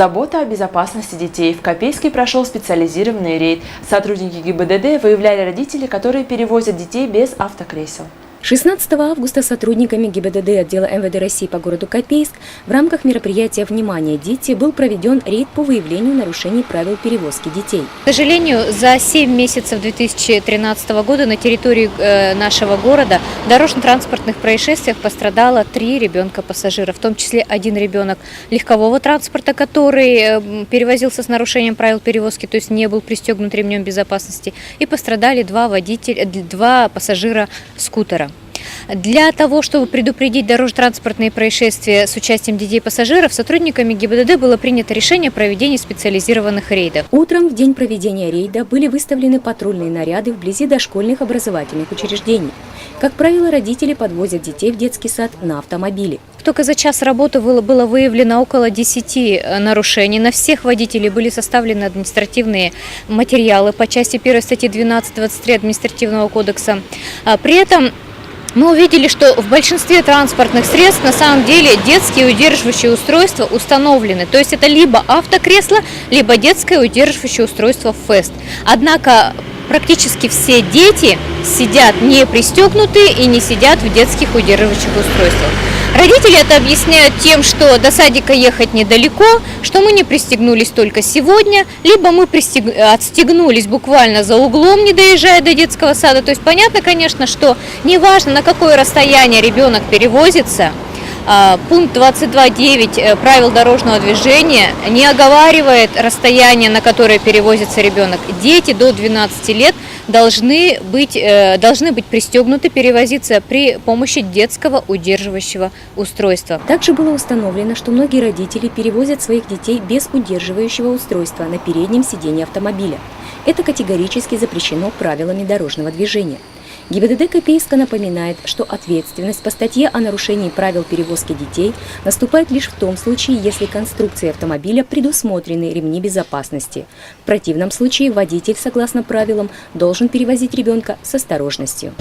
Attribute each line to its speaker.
Speaker 1: Забота о безопасности детей. В Копейске прошел специализированный рейд. Сотрудники ГИБДД выявляли родителей, которые перевозят детей без автокресел.
Speaker 2: 16 августа сотрудниками ГИБДД отдела МВД России по городу Копейск в рамках мероприятия «Внимание, дети» был проведен рейд по выявлению нарушений правил перевозки детей.
Speaker 3: К сожалению, за 7 месяцев 2013 года на территории э, нашего города в дорожно-транспортных происшествиях пострадало три ребенка-пассажира, в том числе один ребенок легкового транспорта, который э, перевозился с нарушением правил перевозки, то есть не был пристегнут ремнем безопасности, и пострадали два водителя, два пассажира скутера. Для того, чтобы предупредить дорожно-транспортные происшествия с участием детей-пассажиров, сотрудниками ГИБДД было принято решение о проведении специализированных рейдов.
Speaker 2: Утром в день проведения рейда были выставлены патрульные наряды вблизи дошкольных образовательных учреждений. Как правило, родители подвозят детей в детский сад на автомобиле.
Speaker 3: Только за час работы было, выявлено около 10 э, нарушений. На всех водителей были составлены административные материалы по части 1 статьи 12.23 административного кодекса. А При этом мы увидели, что в большинстве транспортных средств на самом деле детские удерживающие устройства установлены. То есть это либо автокресло, либо детское удерживающее устройство ФЭСТ. Однако практически все дети сидят не пристегнутые и не сидят в детских удерживающих устройствах. Родители это объясняют тем, что до садика ехать недалеко, что мы не пристегнулись только сегодня, либо мы пристег... отстегнулись буквально за углом, не доезжая до детского сада. То есть понятно, конечно, что неважно, на какое расстояние ребенок перевозится, Пункт 22.9 э, правил дорожного движения не оговаривает расстояние, на которое перевозится ребенок. Дети до 12 лет должны быть, э, должны быть пристегнуты, перевозиться при помощи детского удерживающего устройства.
Speaker 2: Также было установлено, что многие родители перевозят своих детей без удерживающего устройства на переднем сиденье автомобиля. Это категорически запрещено правилами дорожного движения. ГИБДД Копейска напоминает, что ответственность по статье о нарушении правил перевозки детей наступает лишь в том случае, если конструкции автомобиля предусмотрены ремни безопасности. В противном случае водитель, согласно правилам, должен перевозить ребенка с осторожностью.